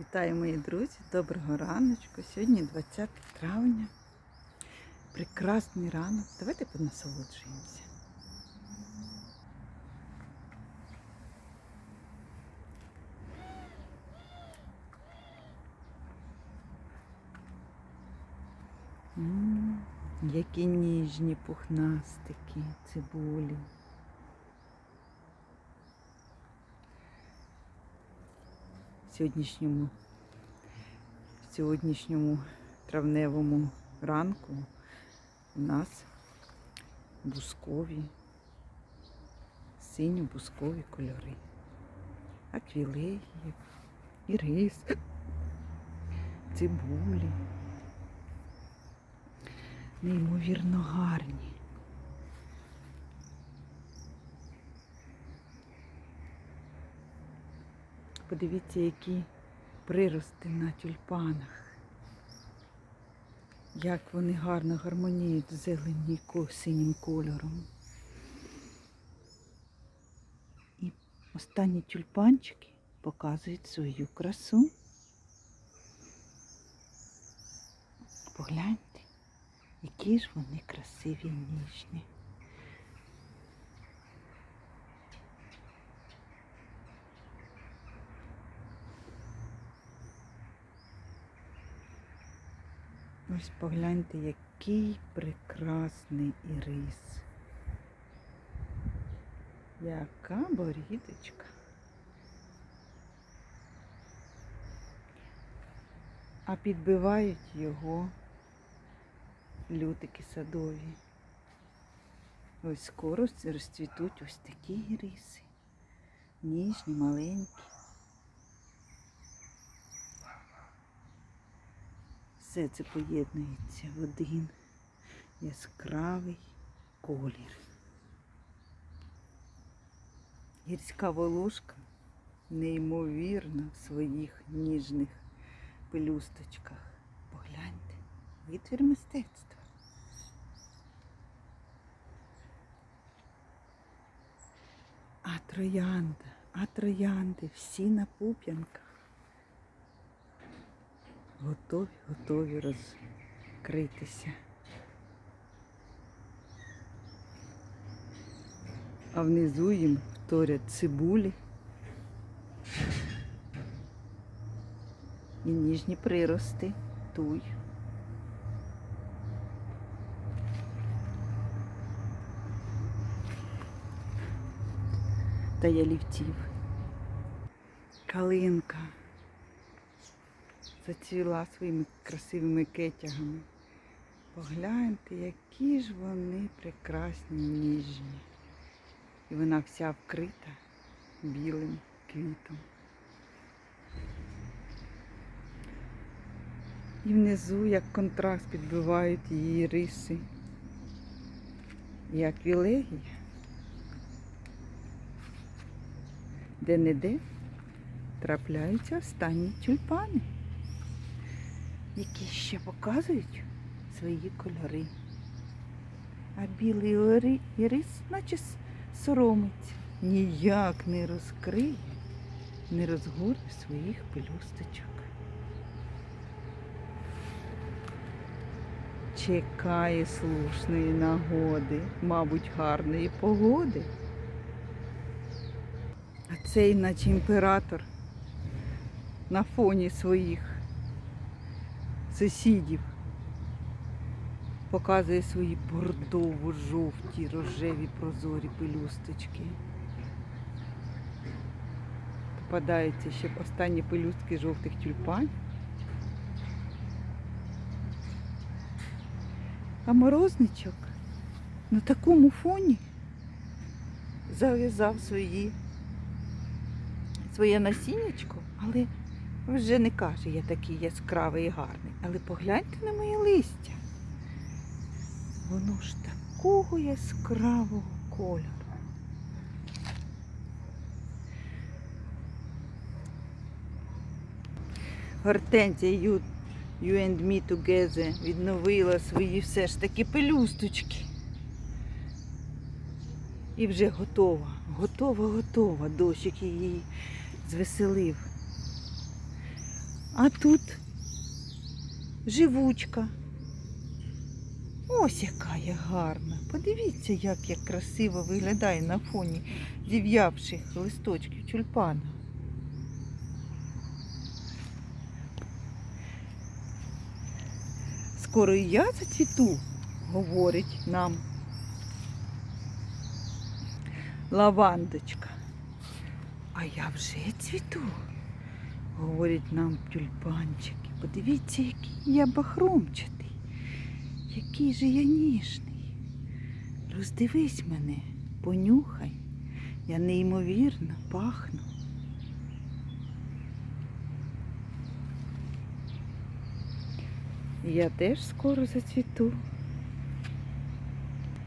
Вітаю, мої друзі! Доброго раночку. Сьогодні 20 травня. Прекрасний ранок. Давайте понасолоджуємося. М, Які ніжні пухнастики, цибулі. Сьогоднішньому, сьогоднішньому травневому ранку у нас бускові, синьо-бускові кольори. Аквілеї, ірис, цибулі. Неймовірно гарні. Подивіться, які прирости на тюльпанах. Як вони гарно гармоніють з зелені ко- синім кольором. І останні тюльпанчики показують свою красу. Погляньте, які ж вони красиві ніжні. Ось погляньте, який прекрасний ірис. Яка борідочка. А підбивають його лютики садові. Ось скоро розцвітуть ось такі іриси. Ніжні, маленькі. Все це поєднується в один яскравий колір. Гірська волошка неймовірна в своїх ніжних пелюсточках. Погляньте, витвір мистецтва. А троянда, а троянди всі на пуп'янках. Готові, готові розкритися. А внизу їм вторять цибулі і ніжні прирости туй. Та ялівців. Калинка зацвіла своїми красивими кетягами. Погляньте, які ж вони прекрасні, ніжні. І вона вся вкрита білим квітом. І внизу, як контраст, підбивають її риси. І аквілегія. Де-не-де трапляються останні тюльпани які ще показують свої кольори. А білий ірис, наче с- соромиться, ніяк не розкриє, не розгорне своїх пелюсточок. Чекає слушної нагоди, мабуть, гарної погоди. А цей, наче імператор, на фоні своїх сусідів. Показує свої бордово-жовті, рожеві прозорі пелюсточки. Попадаються ще останні пелюстки жовтих тюльпанів. А морозничок на такому фоні зав'язав свої, своє насіннячко, але вже не каже, я такий яскравий і гарний. Але погляньте на моє листя. Воно ж такого яскравого кольору. Гортензія you, you and me together відновила свої все ж таки пелюсточки. І вже готова, готова, готова. Дощик її звеселив. А тут живучка. Ось яка я гарна. Подивіться, як я красиво виглядає на фоні зів'явших листочків тюльпана. Скоро і я зацвіту, говорить нам лавандочка. А я вже цвіту, говорять нам тюльпанчики. Подивіться, який я бахромчатий, який же я ніжний. Роздивись мене, понюхай, я неймовірно пахну. Я теж скоро зацвіту.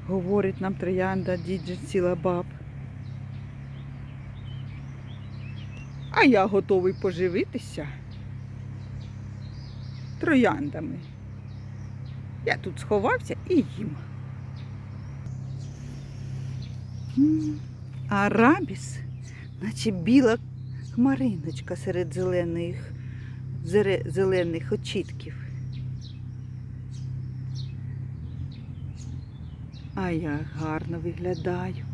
Говорить нам троянда діджин ціла баб. А я готовий поживитися трояндами. Я тут сховався і їм. М, Арабіс, наче біла хмариночка серед зелених, зелених очітків. А я гарно виглядаю.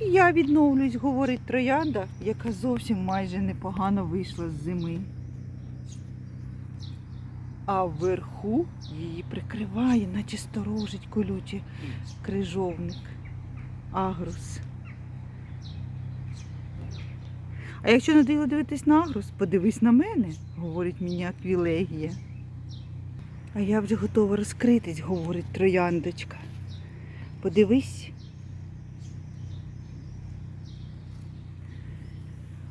І я відновлюсь, говорить троянда, яка зовсім майже непогано вийшла з зими. А вверху її прикриває, наче сторожить колючий крижовник. Агрус. А якщо не дивно дивитись на агрус, подивись на мене, говорить мені аквілегія. А я вже готова розкритись, говорить трояндочка. Подивись.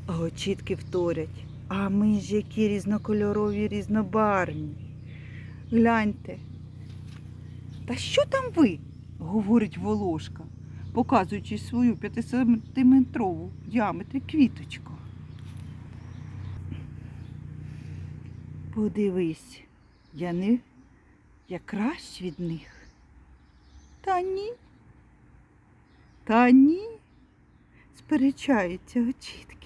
А очітки вторять. А ми ж які різнокольорові, різнобарвні. Гляньте. Та що там ви? говорить волошка, показуючи свою 5-сантиметрову в діаметрі квіточку. Подивись, я не я кращ від них. Та ні. Та ні. Сперечаються очітки.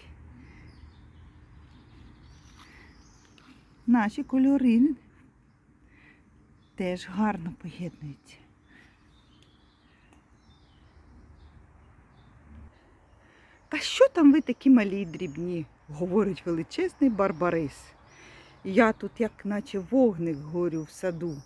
Наші кольори теж гарно поєднуються. Та що там ви такі малі й дрібні? говорить величезний барбарис. Я тут, як наче вогник горю в саду.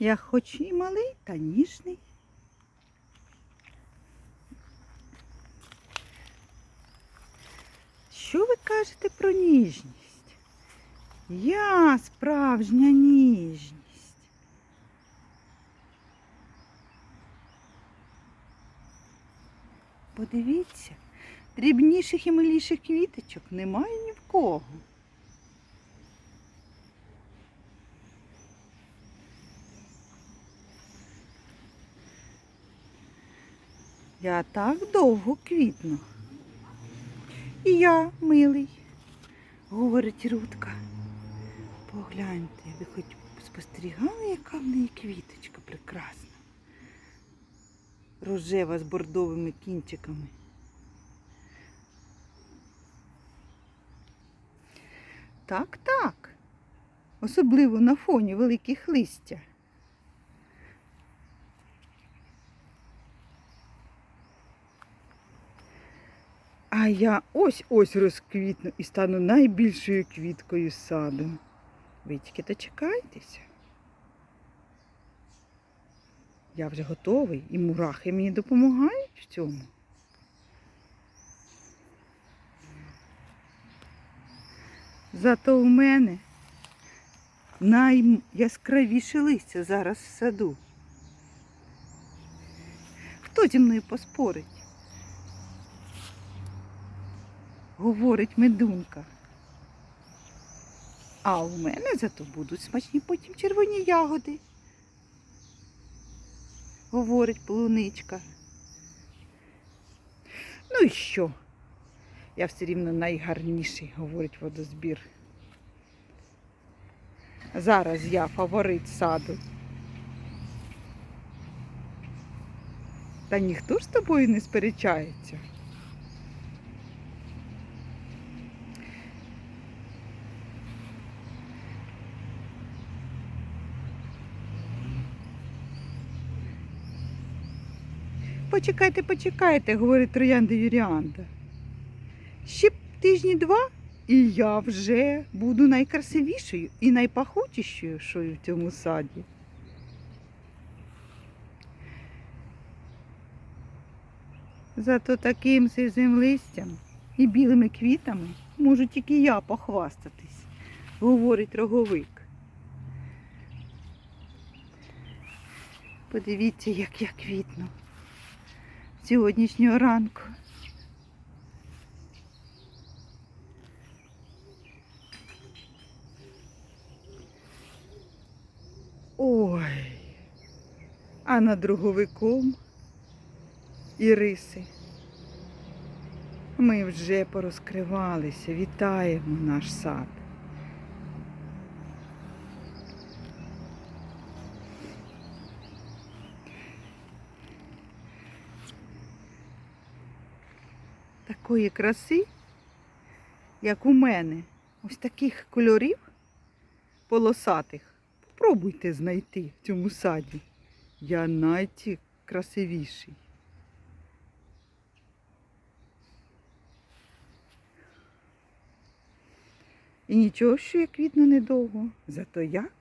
Я хоч і малий, та ніжний. Що ви кажете про ніжність? Я справжня ніжність. Подивіться, дрібніших і миліших квіточок немає ні в кого. Я так довго квітну. І я милий, говорить Рудка. Погляньте, ви хоч спостерігали, яка в неї квіточка прекрасна. Рожева з бордовими кінчиками. Так, так. Особливо на фоні великих листя. Я ось-ось розквітну і стану найбільшою квіткою саду. Ви тільки дочекайтеся. Я вже готовий і мурахи мені допомагають в цьому. Зато у мене найяскравіше листя зараз в саду. Хто зі мною поспорить? говорить медунка. А у мене зато будуть смачні потім червоні ягоди, говорить полуничка. Ну і що? Я все рівно найгарніший, говорить водозбір. Зараз я фаворит саду. Та ніхто ж з тобою не сперечається. Почекайте, почекайте, говорить троянда Юріанда. Ще тижні два, і я вже буду найкрасивішою і найпахучішою шою в цьому саді. Зато таким сизим листям і білими квітами можу тільки я похвастатись, говорить роговик. Подивіться, як я квітну сьогоднішнього ранку. Ой, а над друговиком і риси. Ми вже порозкривалися, вітаємо наш сад. Такої краси, як у мене, ось таких кольорів полосатих. Попробуйте знайти в цьому саді. Я найкрасивіший. І нічого, що я квітну недовго, зато як.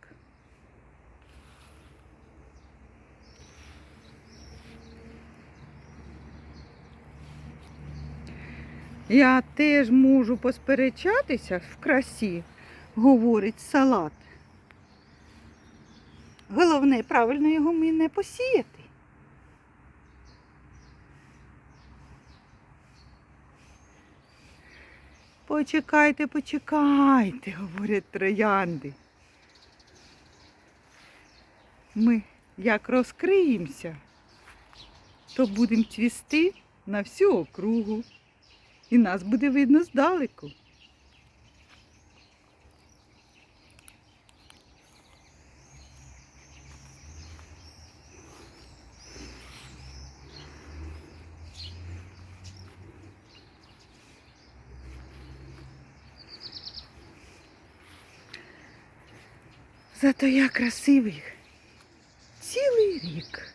Я теж можу посперечатися в красі, говорить салат. Головне, правильно його не посіяти. Почекайте, почекайте, говорять троянди. Ми як розкриємося, то будемо цвісти на всю округу. І нас буде видно здалеку. Зато я красивий цілий рік,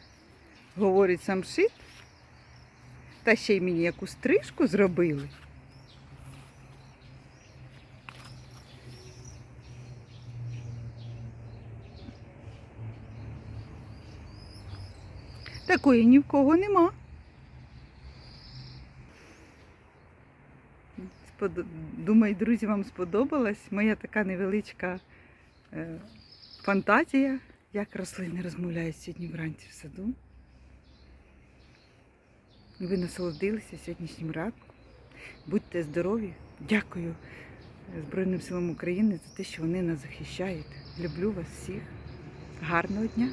говорить самшит. Та ще й мені яку стрижку зробили. Такої ні в кого нема. Думаю, друзі, вам сподобалась моя така невеличка е, фантазія, як рослини розмовляють сьогодні вранці в саду. Ви насолодилися сьогоднішнім ранком. Будьте здорові. Дякую Збройним силам України за те, що вони нас захищають. Люблю вас всіх. Гарного дня!